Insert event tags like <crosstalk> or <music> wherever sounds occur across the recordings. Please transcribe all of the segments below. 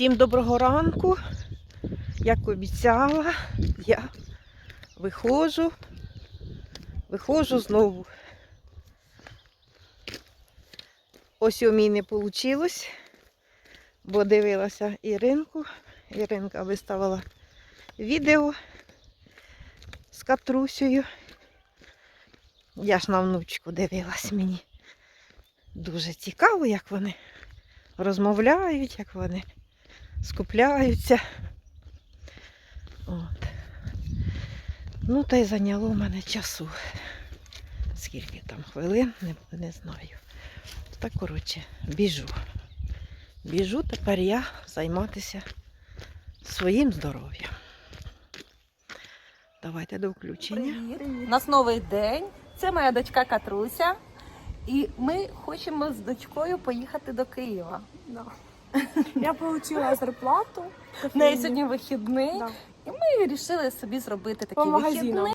Всім доброго ранку. Як обіцяла, я виходжу, виходжу знову. Ось у мені не вийшло, бо дивилася Іринку. Іринка виставила відео з катрусею. Я ж на внучку дивилась мені. Дуже цікаво, як вони розмовляють, як вони скупляються. От. Ну, та й зайняло в мене часу. Скільки там хвилин, не, не знаю. Та, коротше, біжу. Біжу тепер я займатися своїм здоров'ям. Давайте до включення. Привіт. У нас новий день. Це моя дочка Катруся. І ми хочемо з дочкою поїхати до Києва. <laughs> Я отримала зарплату. В неї сьогодні вихідний. Да. І ми вирішили собі зробити такий вихідний,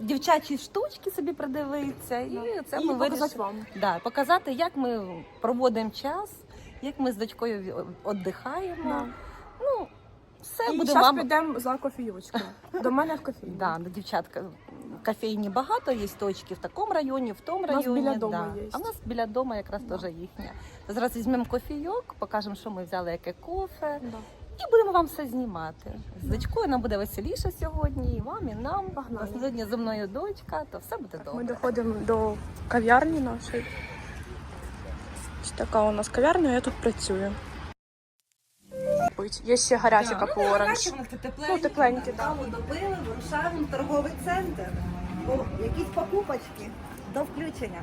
дівчачі штучки собі придивитися. І це І ми вирішили вам. да, показати, як ми проводимо час, як ми з дочкою віддихаємо. Да. Все І буде зараз вам. підемо за кофійочкою. До мене в кофейню. Да, ну, дівчатка, кофейні багато, є точки в такому районі, в тому У нас районі. біля дому да. є. А в нас біля дому якраз Да. теж їхня. Зараз візьмемо кофійок, покажемо, що ми взяли, яке кофе, Да. і будемо вам все знімати. З дочкою нам буде веселіше сьогодні, і вам, і нам. Погнали. У нас сьогодні зі мною дочка, то все буде Ми добре. доходимо до кав'ярні нашої. Ось така у нас кав'ярня, я тут працюю. Є ще гаряча капу оранж. Ну, тепленькі, так. Каву добили, вирушаємо в торговий центр. О, якісь покупочки до включення.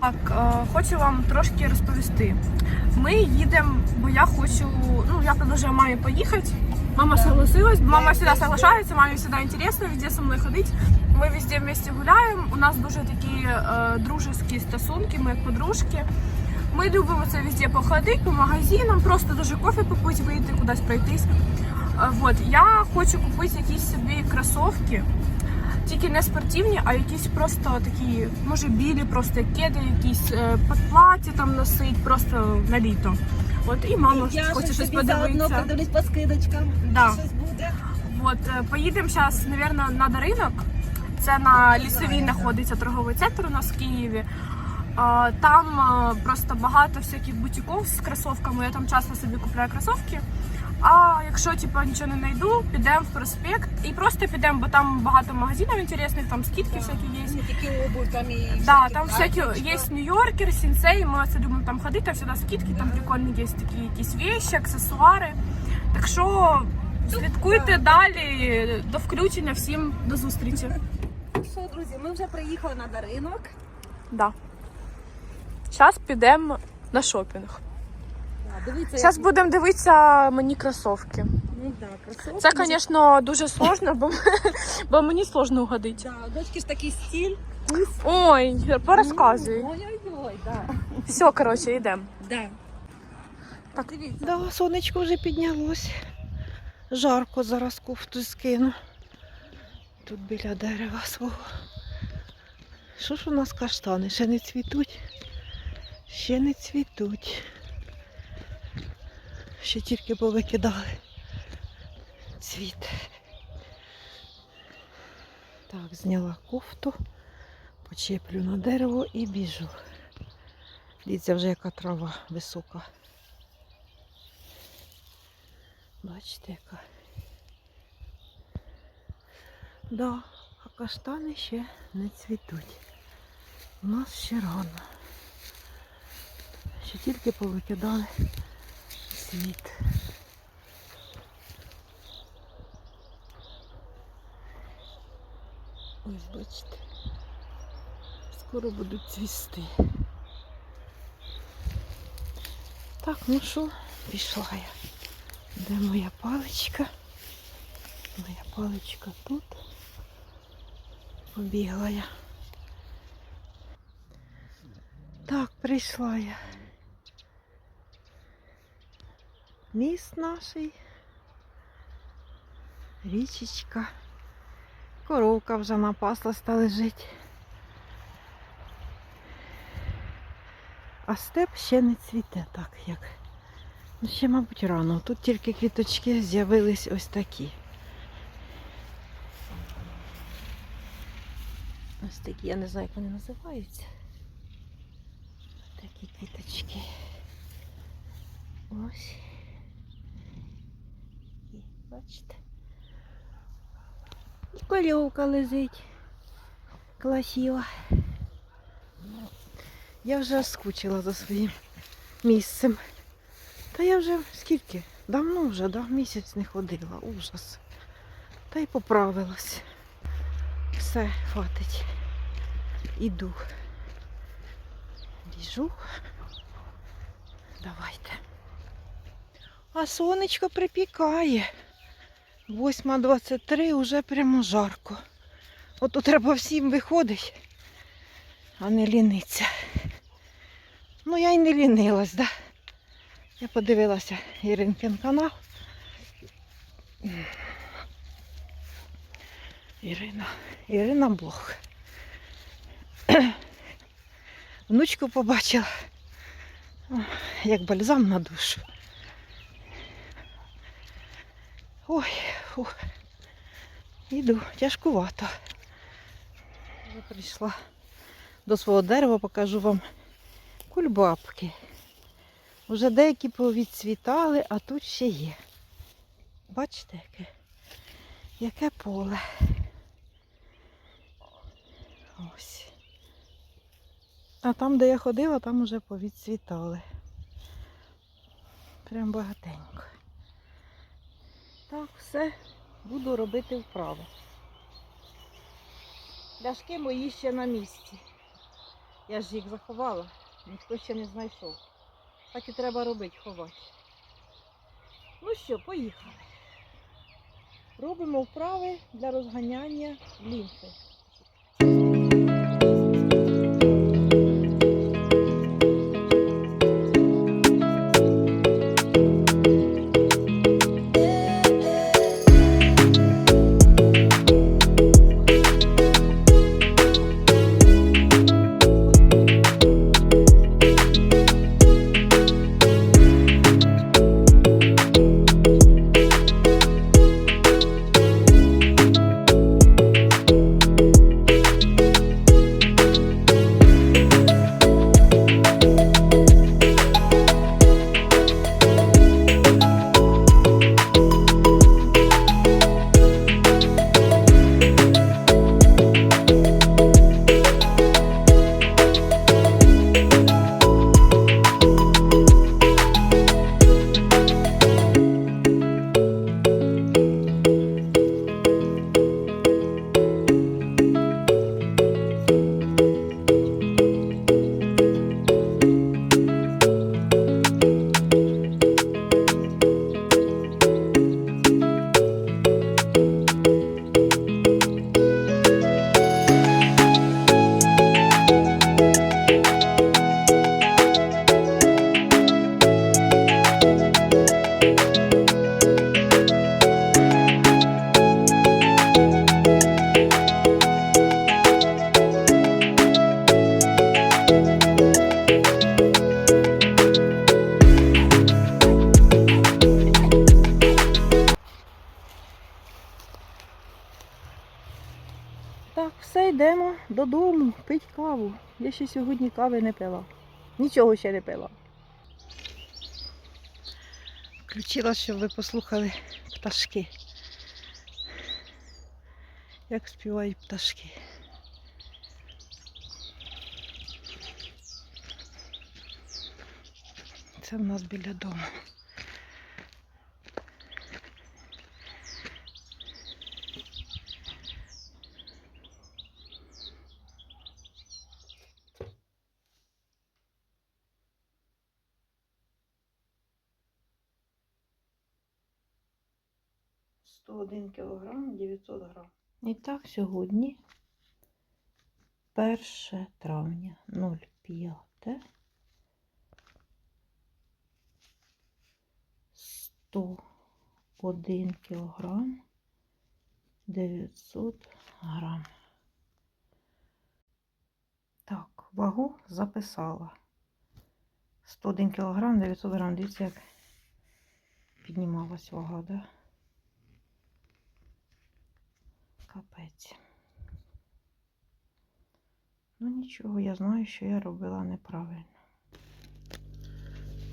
Так, е, хочу вам трошки розповісти. Ми їдемо, бо я хочу, ну, я предложила мамі поїхати. Мама согласилась, мама всегда соглашается, маме всегда интересно везде со мной ходить. Ми везде вместе гуляємо. У нас дуже такі е, дружеські стосунки, ми як подружки. Ми любимо це везде походити, по магазинам, просто даже кофе попити, вийти, кудись пройтись. Е, вот, я хочу купити якісь собі кросовки. Тільки не спортивні, а якісь просто такі, може білі, просто кеди, якісь е, під плаття там носить, просто на літо. От і мама хоче щось подивитися. подивлюсь по скидочкам. Да. Щось буде. От е, поїдемо зараз, мабуть, на ринок. Це на лісовій знаходиться торговий центр у нас в Києві. Там просто багато всяких бутиків з кросовками. Я там часто собі купляю кросовки. А якщо типу, нічого не знайду, підемо в проспект і просто підемо, бо там багато магазинів інтересних, там скидки всякі є. Не тільки обувь, там і Да, там всякі є Нью-Йоркер, Сінсей, ми оце любимо там ходити, там всегда скидки, там прикольні є такі якісь вещи, аксесуари. Так що слідкуйте далі. До включення всім до зустрічі. <laughs> Що, друзі, ми вже приїхали на даринок. Да. Зараз підемо на шопінг. Зараз будемо дивитися мені кросовки. ну, да, кросовки. Це, звісно, дуже сложно, бо, бо мені сложно угодити. Да, дочки ж такий стиль. Ой, порозказуй. Ой-ой-ой, да. Все, коротше, йдемо. Да. Так. Дивіться. Да, сонечко вже піднялось. Жарко зараз кофту скину. Тут біля дерева свого. Що ж у нас каштани? Ще не цвітуть? Ще не цвітуть. Ще тільки повикидали цвіт. Так, зняла кофту, почеплю на дерево і біжу. Дивіться, вже яка трава висока. Бачите, яка. Да, а каштани ще не цвітуть. У нас ще рано. Ще тільки повикидали цвіт. Ось бачите. Скоро будуть цвісти. Так, ну що, пішла я. Де моя паличка? Моя паличка тут. Побігла я. Так, прийшла я. Міст наш. Річечка. Коровка вже напаслась лежить. А степ ще не цвіте так, як Ну, ще, мабуть, рано. Тут тільки квіточки з'явились ось такі. Ось такі, я не знаю, як вони називаються. Такі квіточки. Ось. Бачите? Кольовка лежить. Красиво. Я вже скучила за своїм місцем. Та я вже скільки? Давно вже, да? місяць не ходила. Ужас. Та й поправилась. Все, хватить. Іду. Біжу. Давайте. А сонечко припікає. 8.23 вже прямо жарко. Ото треба всім виходить, а не ліниться. Ну я й не лінилась, да? Я подивилася Іринкин канал. Ірина, Ірина Блох. Внучку побачила, як бальзам на душу. Ой, фух. Іду, тяжкувато. Вже прийшла до свого дерева, покажу вам кульбабки. Уже деякі повідцвітали, а тут ще є. Бачите, яке, яке поле. Ось. А там, де я ходила, там уже повідцвітали. Прям багатенько. Так, все, буду робити вправо. Ляшки мої ще на місці. Я ж їх заховала, ніхто ще не знайшов. Так і треба робити, ховати. Ну що, поїхали. Робимо вправи для розганяння лімфи. Додому, пить каву. Я ще сьогодні кави не пила. Нічого ще не пила. Включила, щоб ви послухали пташки. Як співають пташки. Це в нас біля дому. Сто один кілограм 900 грам. І так, сьогодні 1 травня 05 101 кілограм 900 грам. Так, вагу записала. 101 кілограм 900 грам. Дивіться, як піднімалась вага, да? Капець. Ну нічого, я знаю, що я робила неправильно.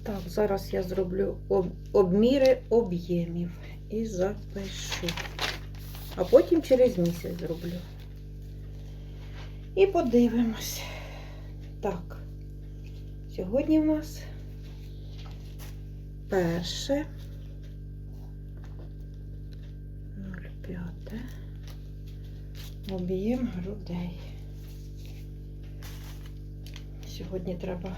Так, зараз я зроблю об- обміри об'ємів і запишу. А потім через місяць зроблю. І подивимось. Так. Сьогодні в нас перше 0,5 об'єм грудей. Сьогодні треба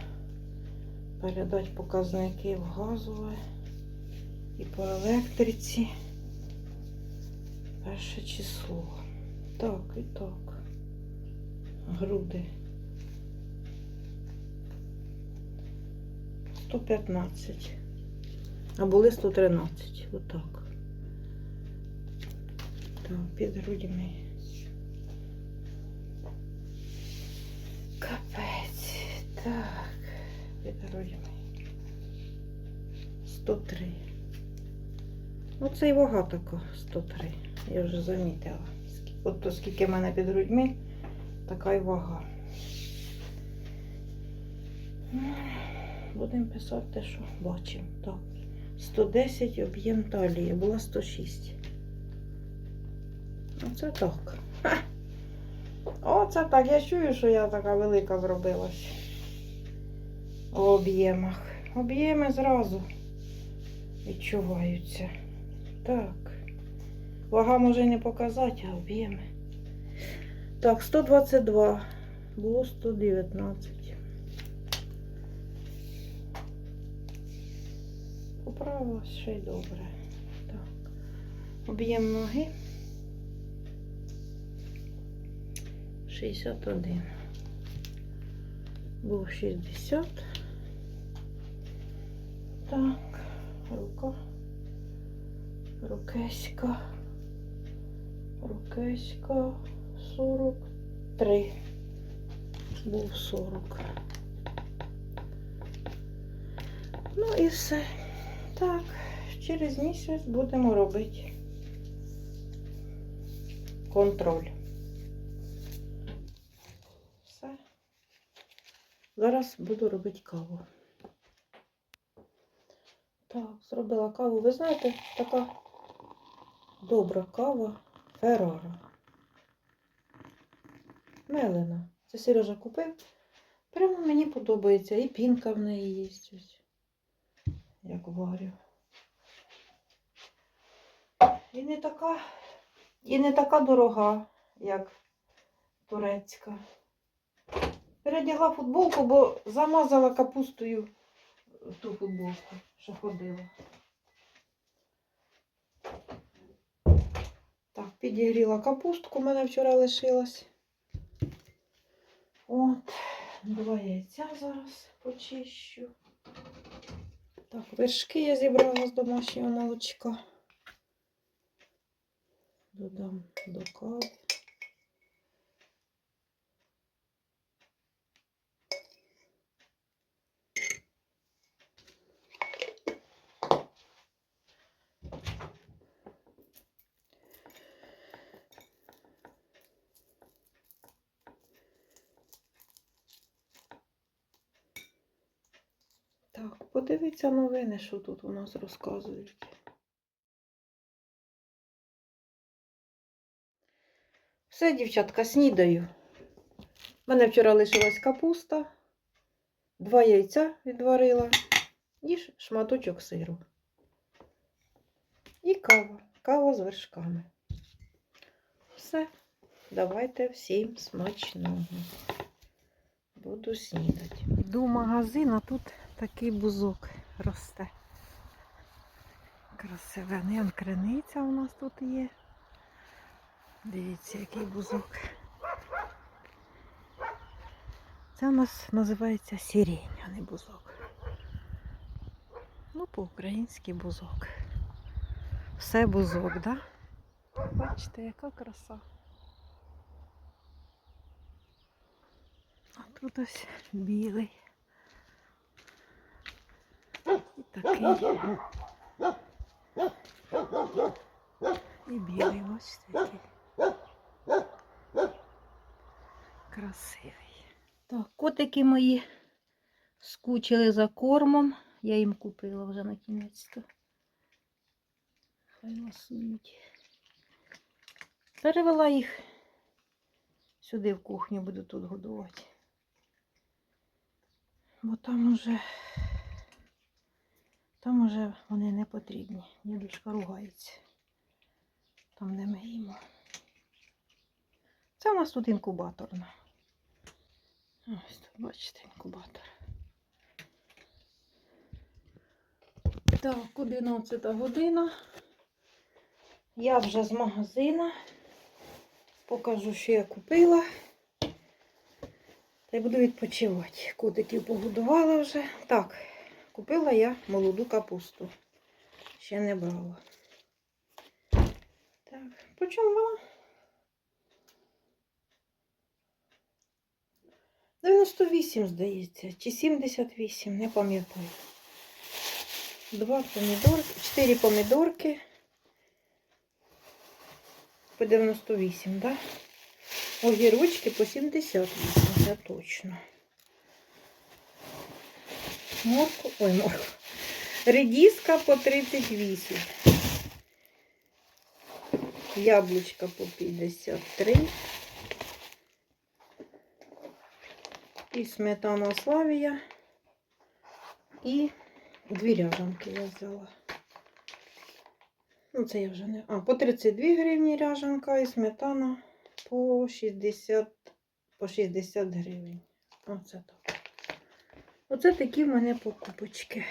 передати показники в газове і по електриці. Перше число. Так, і так. Груди. 115. А були 113. Отак. Так, під грудьми. Капець. Так, грудьми. 103. Оце і вага така 103. Я вже замітила. От то скільки в мене під грудьми, така й вага. Будемо писати що бачимо. Так. 110 об'єм талії, була 106. Оце так. Ха! Оце так. Я чую, що я така велика зробилась. У об'ємах. Об'єми зразу відчуваються. Так. Вага може не показати, а об'єми. Так, 122. Було 119. Поправилась ще й добре. Так. Об'єм ноги. 61. Був 60. Так, рука. Рукеська. Рукеська. 43. Був 40. Ну і все. Так, через місяць будемо робити контроль. Зараз буду робити каву. Так, зробила каву. Ви знаєте, така добра кава Феррара. Мелена. Це Сережа купив. Прямо мені подобається. І пінка в неї є. Ось. Як варю. І не така, і не така дорога, як турецька. Передягла футболку, бо замазала капустою ту футболку, що ходила. Так, підігріла капустку, у мене вчора лишилась. От, два яйця зараз почищу. Так, вершки я зібрала з домашнього молочка. Додам до кави. Так, подивіться новини, що тут у нас розказують. Все, дівчатка, снідаю. У мене вчора лишилась капуста, два яйця відварила і шматочок сиру. І кава. Кава з вершками. Все. Давайте всім смачного. Буду снідати. Йду в магазин, а тут такий бузок росте. Красивений. Он криниця у нас тут є. Дивіться, який бузок. Це у нас називається сірень, а не бузок. Ну, по-українськи бузок. Все бузок, так? Да? Бачите, яка краса. А тут ось білий. І такий. І білий, бачите, який. Красивий. Так, котики мої скучили за кормом. Я їм купила вже на кінець. Хай ласують. Перевела їх сюди в кухню, буду тут годувати. Бо там уже, там уже вони не потрібні. Дідушка ругається. Там де ми їмо. Це у нас тут інкубаторна. Ось тут, бачите, інкубатор. Так, 11 година. Я вже з магазина. Покажу, що я купила. Та й буду відпочивати. Котиків погодувала вже. Так, купила я молоду капусту. Ще не брала. Так, по чому вона? 98, здається, чи 78, не пам'ятаю. Два помідорки, чотири помідорки. По 98, да? Огірочки по 78, це точно. Морку, ой, морку. Редіска по 38. Яблучка по 53. І сметана Славія. І дві ряжанки я взяла. Ну, це я вже не. А, по 32 гривні ряжанка і сметана по 60, по 60 гривень. Оце так. Оце такі в мене покупочки.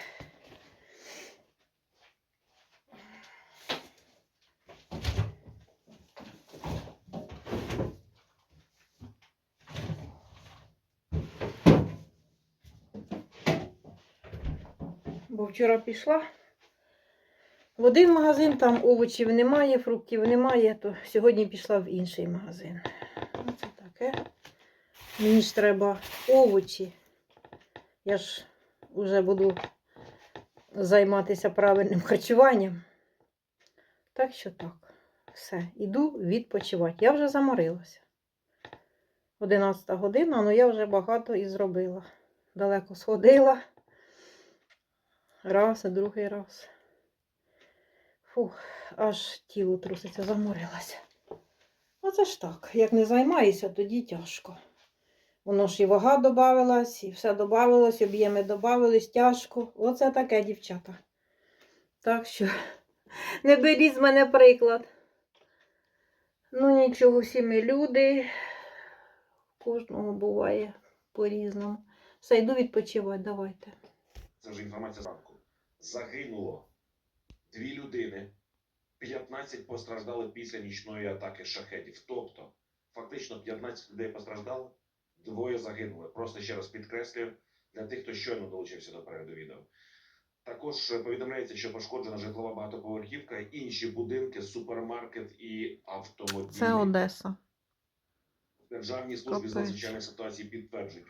Бо вчора пішла в один магазин, там овочів немає, фруктів немає, то сьогодні пішла в інший магазин. Оце таке. Мені ж треба овочі. Я ж вже буду займатися правильним харчуванням. Так що так. Все, іду відпочивати. Я вже заморилася. 11 година, але я вже багато і зробила. Далеко сходила. Раз, другий раз. Фух, аж тіло труситься, заморилася. Оце ж так. Як не займаюся, тоді тяжко. Воно ж і вага додавалась, і все додавалось, об'єми додавались, тяжко. Оце таке, дівчата. Так що <laughs> не беріть з мене приклад. Ну нічого, всі ми люди. Кожного буває по-різному. Все, йду відпочивати, давайте. Це вже інформація зранку. Загинуло дві людини, 15 постраждали після нічної атаки шахедів. Тобто, фактично 15 людей постраждало, двоє загинули. Просто ще раз підкреслюю для тих, хто щойно долучився до перегляду відео. Також повідомляється, що пошкоджена житлова багатоповерхівка, інші будинки, супермаркет і автомобілі. Це Одеса. Державні службі з надзвичайних ситуацій підтверджують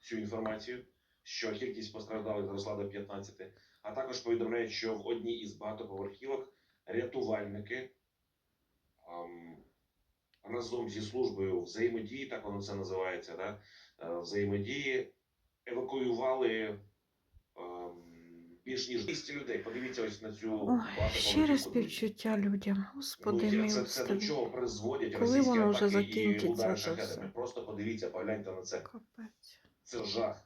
цю інформацію, що кількість постраждалих зросла до 15, а також повідомляють, що в одній із багатоповерхівок рятувальники ем, разом зі службою взаємодії, так воно це називається, да? е, взаємодії евакуювали ем, більш ніж 200 людей. Подивіться ось на цю Ой, щире співчуття людям. Господи, Ну, це, це до чого призводять Коли російські воно вже закінчиться це все? Просто подивіться, погляньте на це. Капець. Це жах.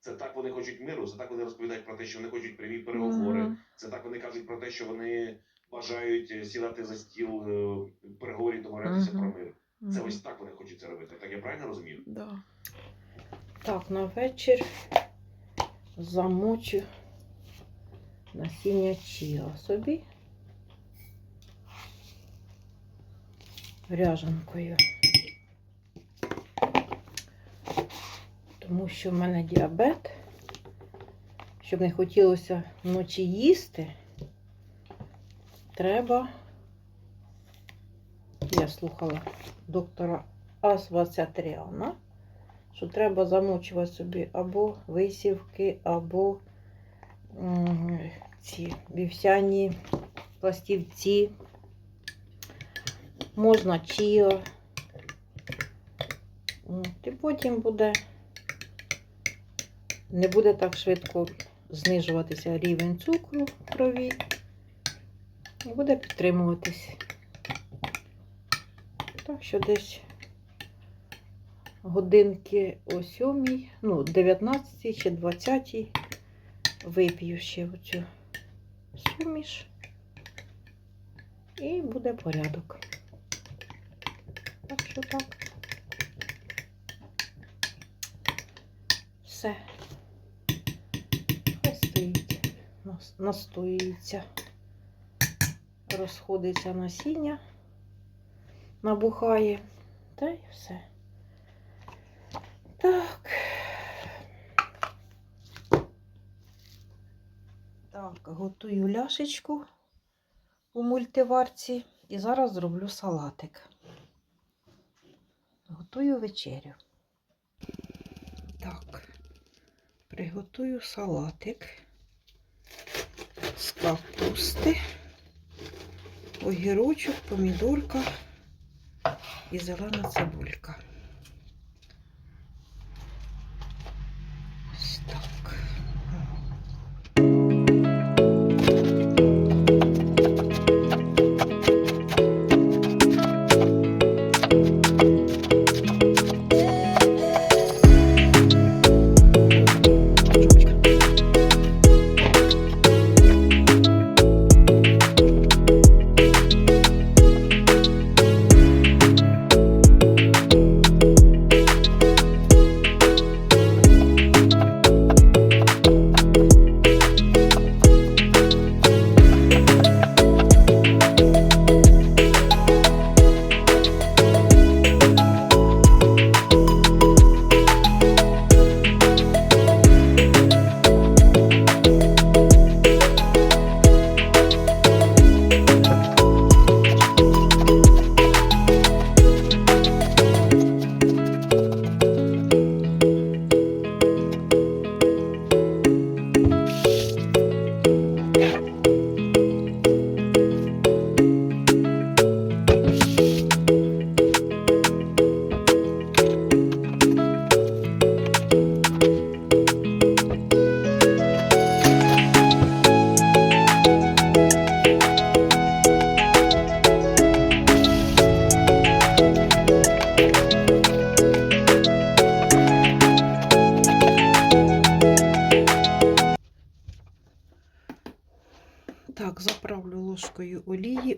Це так вони хочуть миру, це так вони розповідають про те, що вони хочуть прямі переговори. Мгм. Це так вони кажуть про те, що вони бажають е, сідати за стіл е, переговорів, домовлятися Мгм. про мир. Це ось так вони хочуть це робити. Так я правильно розумію? Да. Так, на вечір замочу насіння чіа собі ряжанкою. Тому що в мене діабет, щоб не хотілося вночі їсти, треба, я слухала доктора Асвацятріана, що треба замочувати собі або висівки, або ці вівсяні пластівці, можна чіо. І потім буде, не буде так швидко знижуватися рівень цукру в крові. І буде підтримуватись. Так що десь годинки о 7, ну, 19 чи 20 вип'ю ще оцю суміш. І буде порядок. Так що так. Все. Хай стоїть. Нас- Настоюється. Розходиться насіння, набухає. Та й все. Так. Так, готую ляшечку у мультиварці і зараз зроблю салатик. Готую вечерю. Так, приготую салатик з капусти, огірочок, помідорка і зелена цибулька.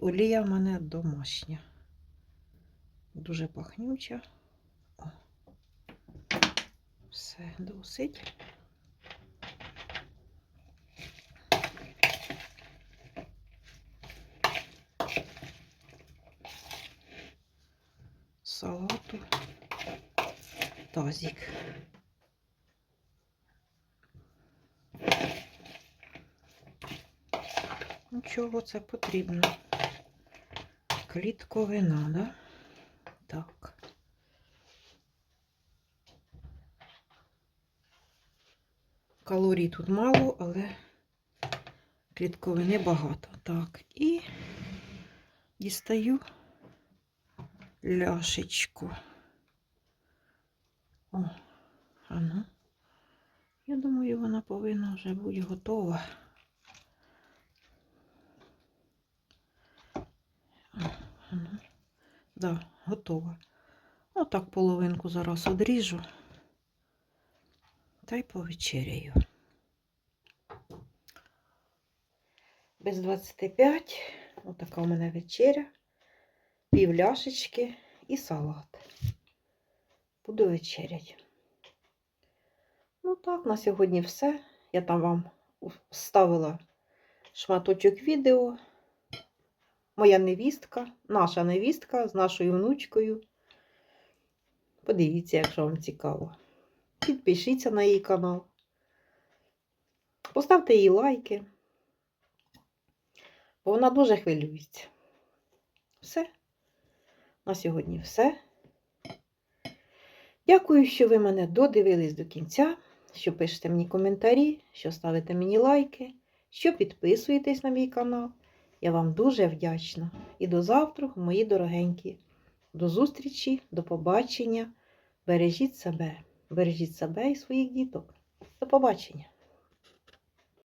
Олія в мене домашня. Дуже пахнюча. О. Все досить. Салату тазик. Нічого це потрібно. Клітковина, да? Так. Калорій тут мало, але клітковини багато. Так, і дістаю ляшечку. О, а ну. Я думаю, вона повинна вже бути готова. Да, готова. Отак половинку зараз одріжу та й повечеряю. Без 25. Отака у мене вечеря. Пів ляшечки і салат. Буду вечеряти. Ну так, на сьогодні все. Я там вам вставила шматочок відео моя невістка, наша невістка з нашою внучкою. Подивіться, якщо вам цікаво. Підпишіться на її канал. Поставте їй лайки. Бо вона дуже хвилюється. Все. На сьогодні все. Дякую, що ви мене додивились до кінця, що пишете мені коментарі, що ставите мені лайки, що підписуєтесь на мій канал. Я вам дуже вдячна. І до завтра, мої дорогенькі. До зустрічі, до побачення. Бережіть себе, бережіть себе і своїх діток. До побачення.